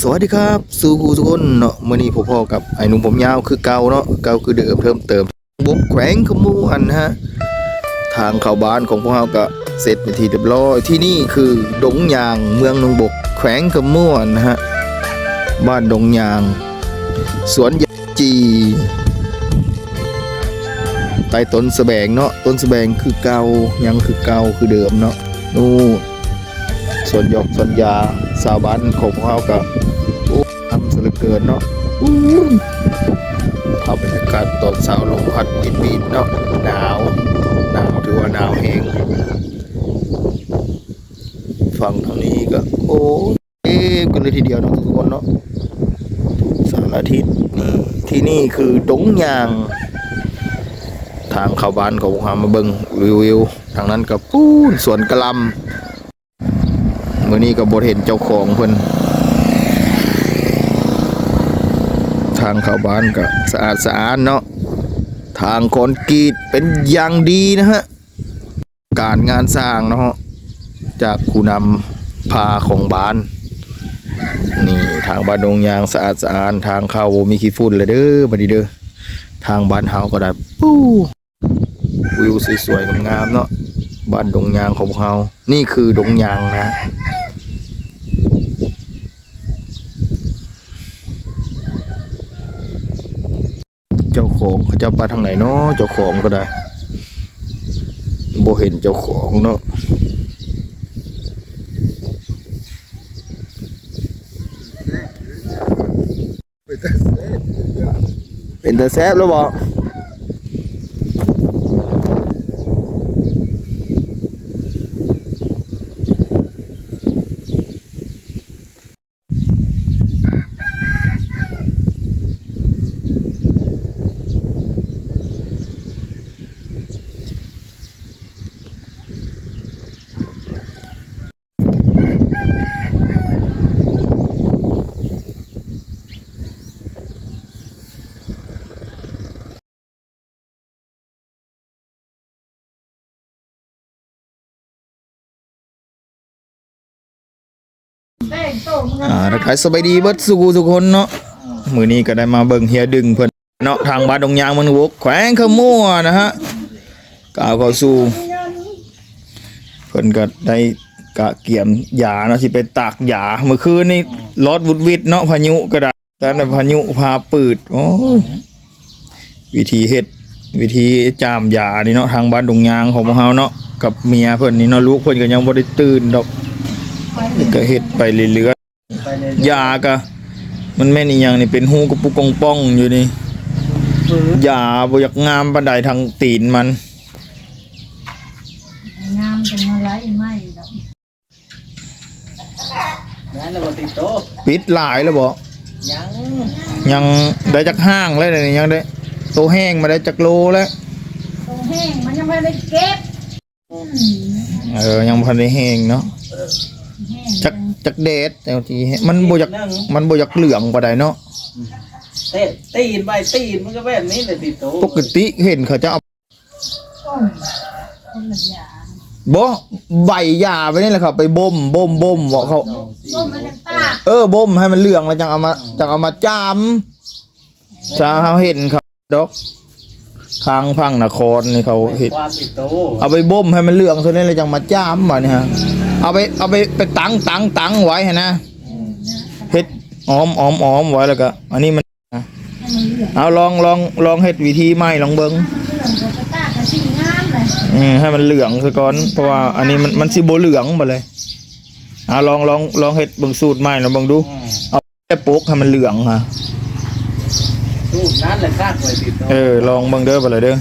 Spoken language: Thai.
สวัสดีครับสู่หูทุกคนเนาะมื้อนี้พ่อพ่อกับไอ้หนุ่มผมยาวคือเก่าเนาะเก่าคือเดิมเพิ่มเติมบกแขวงขมวนนะฮะทางเข้าบ้านของพวกเราก็เสร็จเป็นทีเรียบร้อยที่นี่คือดงยางเมืองหนงบก แขวงขมวนนะฮะบ้านดงยาง สวนยจีใต้ต้นสแบงเนาะต้นสแบงคือเก่ายังคือเก่าคือเดิมเนาะนู่นส่วนหยอกส่วนยาสาวบ้านของพวกเขากับ เหลือเกินเนาะอู้ภาพบรรยากาศตอนเช้าลมพัดปิดปีดเนาะหนาวหนาวถือว่าหนาวแห้งฝั่งทางนี้ก็โอ้เอ๊กันเลยทีเดียวนะทุกคนเนาะสารทิศนี่ที่นี่คือดงยาง ทางเข้าบ้านของพวามาเบิงรีวิวทางนั้นกับปูนสวนกระลำเมื่อนี้ก็บทเห็นเจ้าของเพิ่น ทางเข้าบ้านก็สะอาดสะอาดเนาะทางคอนกรีตเป็นอย่างดีนะฮะการงานสร้างเนาะจากผู้นำพาของบ้านนี่ทางบ้านดงยางสะอาดสะอาดทางเข้ามีขี้ฝุ่นเลยเด้อบัดนี้เด้อทางบ้านเฮาก็ได้ปู้วิวสวยๆงามๆเนาะบ้านดงยางของเรานี่คือดงยางนะ เจ้าของเขาจะไปทางไหนเนาะเจ้าของก็ได้บ่เห็นเจ้าของเนาะเป็นตาแซบแล้วบอก อ่าทักทายสบายดีเบิดสุกูทุกคนเนาะมือนี้ก็ได้มาเบิ่งเฮียดึงเพิ่นเนาะทางบ้านดงยางมันวกแขวงขมัวนะฮะกล่าวเข้าสู่เพิ่นก็ได้กะเกี่ยมยาเนาะที่ไปตากยาเมื่อคืนนี่รถวุดวิดเนาะพายุก็ได้แต่ในพายุพาปืดโอ้ยวิธีเฮ็ดวิธีจามยานี่เนาะทางบ้านดงยางของพวกเฮาเนาะกับเมียเพิ่นนี่เนาะลูกเพิ่นก็ยังบ่ได้ตื่นดอก ก็เฮ็ดไปเรื่อยๆยากะมันแม่นอีหยังนี่เป็นหูกระปุกกองป้องอยู่นี่ยาบ่อยากงามปานใดทางตีนมัน งามจังมาไล่ไม่ดอกนั่นเราติดโต๊ะปิดหลายแล้วบ่ยังยังได้จักห้างแล้วนี่ยังได้โตแห้งมาได้จักโลแล้วตรงแห้งมันยังไม่ได้เก็บเออยังบ่ทันได้แห้งเนาะแห้ง จักจักเดดแต่ที่มันบ่อยากมันบ่อยากเหลืองปานใดเนาะเต้นตีนใบตีนมันก็แบบนี้เลยติดโต๊ะปกติเห็นเขาจะเอาต้นคนละอย่างบ่ใบหญ้าไปนี่แหละครับไปบ่มบ่มบ่มบ่เขาต้นมันยังตากเออบ่มให้มันเหลืองแล้วจังเอามาจังเอามาจามจะเขาเห็นครับดอก ทางพังนครนี่เขาเห็นความติดโตเอาไปบ่มให้มันเหลืองเท่านั้เลยจังมาจ้ามมาเนี่ยฮะเอาไปเอาไปไปตั้งตั้งตั้งไว้ฮะนะเฮ็ดอ้อมอ้อมอ้อมไว้แล้วก็อันนี้มันเอาลองลองลองเฮ็ดวิธีใหม่ลองเบิ่งอืมให้มันเหลืองซะก่อนเพราะว่าอันนี้มันมันสิบ่เหลืองบ่เลยเอาลองลองลองเฮ็ดเบิ่งสูตรใหม่ลองเบิ่งดูเอาแค่ปลูกให้มันเหลืองฮะ ตู้นั่นแหละคาดไว้ติดต๊ะเออลองเบิ่งเด้อไปเลยเด้อ